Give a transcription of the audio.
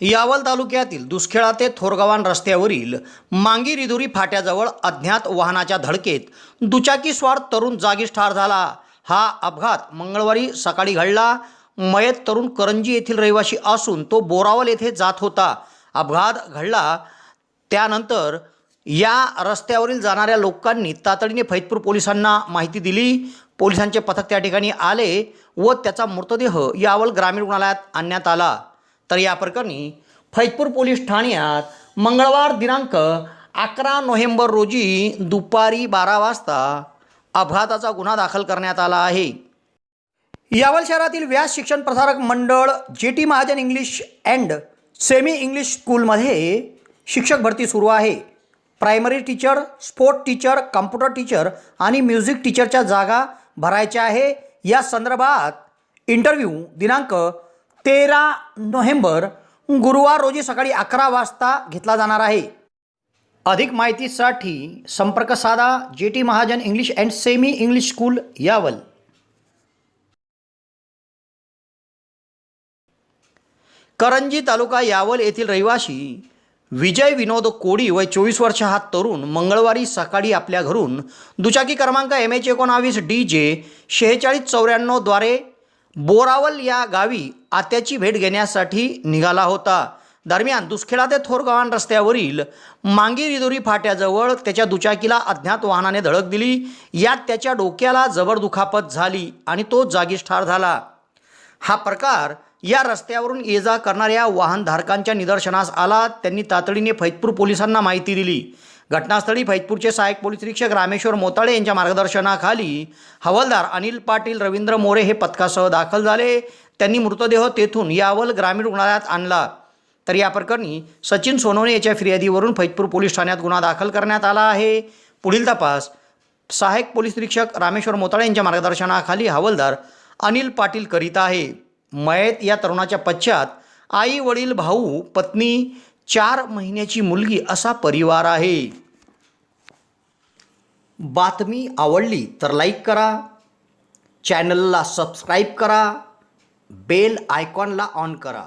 यावल तालुक्यातील दुष्खेळा ते थोरगावान रस्त्यावरील मांगी रिधुरी फाट्याजवळ अज्ञात वाहनाच्या धडकेत दुचाकीस्वार तरुण जागीच ठार झाला. हा अपघात मंगळवारी सकाळी घडला. मयत तरुण करंजी येथील रहिवासी असून तो बोरावल येथे जात होता. अपघात घडला. त्यानंतर या रस्त्यावरील जाणाऱ्या लोकांनी तातडीने फैदपूर पोलिसांना माहिती दिली. पोलिसांचे पथक त्या ठिकाणी आले व त्याचा मृतदेह यावल ग्रामीण रुग्णालयात आणण्यात आला. तर या प्रकरणी फैजपूर पोलीस ठाण्यात मंगळवार दिनांक अकरा नोव्हेंबर रोजी दुपारी बारा वाजता अपघाताचा गुन्हा दाखल करण्यात आला आहे. यावल शहरातील व्यास शिक्षण प्रसारक मंडळ J T Mahajan English and semi English स्कूलमध्ये शिक्षक भरती सुरू आहे. Primary teacher sport teacher computer teacher आणि म्युझिक टीचरच्या जागा भरायच्या आहे. या संदर्भात इंटरव्ह्यू दिनांक तेरा नोव्हेंबर गुरुवार रोजी सकाळी अकरा वाजता घेतला जाणार आहे. अधिक माहितीसाठी संपर्क साधा J T Mahajan English and semi English school Yawal. Karanji taluka Yawal येथील रहिवासी विजय विनोद कोडी वय चोवीस वर्ष हा तरुण मंगळवारी सकाळी आपल्या घरून दुचाकी क्रमांक एम एच एकोणावीस डी जे शेहेचाळीस चौऱ्याण्णवद्वारे बोरावल या गावी आत्याची भेट घेण्यासाठी निघाला होता. दरम्यान दुसखेडा ते थोरगावान रस्त्यावरील मांगीरिदोरी फाट्याजवळ त्याच्या दुचाकीला अज्ञात वाहनाने धडक दिली. यात त्याच्या डोक्याला जबर दुखापत झाली आणि तो जागीच ठार झाला. हा प्रकार या रस्त्यावरून ये जा करणाऱ्या वाहनधारकांच्या निदर्शनास आला. त्यांनी तातडीने फैजपूर पोलिसांना माहिती दिली. घटनास्थळी फैजपूरचे सहाय्यक पोलीस निरीक्षक रामेश्वर मोताळे यांच्या मार्गदर्शनाखाली हवालदार अनिल पाटील रवींद्र मोरे हे पथकासह दाखल झाले. त्यांनी मृतदेह तेथून यावल ग्रामीण रुग्णालयात आणला. तर या प्रकरणी सचिन सोनवणे याच्या फिर्यादीवरून फैजपूर पोलीस ठाण्यात गुन्हा दाखल करण्यात आला आहे. पुढील तपास सहाय्यक पोलीस निरीक्षक रामेश्वर मोताळे यांच्या मार्गदर्शनाखाली हवालदार अनिल पाटील करीत आहे. मयत या तरुणाच्या पश्चात आई वडील भाऊ पत्नी चार महिन्याची मुलगी असा परिवार आहे. बातमी आवडली तर लाईक करा. चॅनलला सबस्क्राईब करा. बेल आयकॉनला ऑन करा.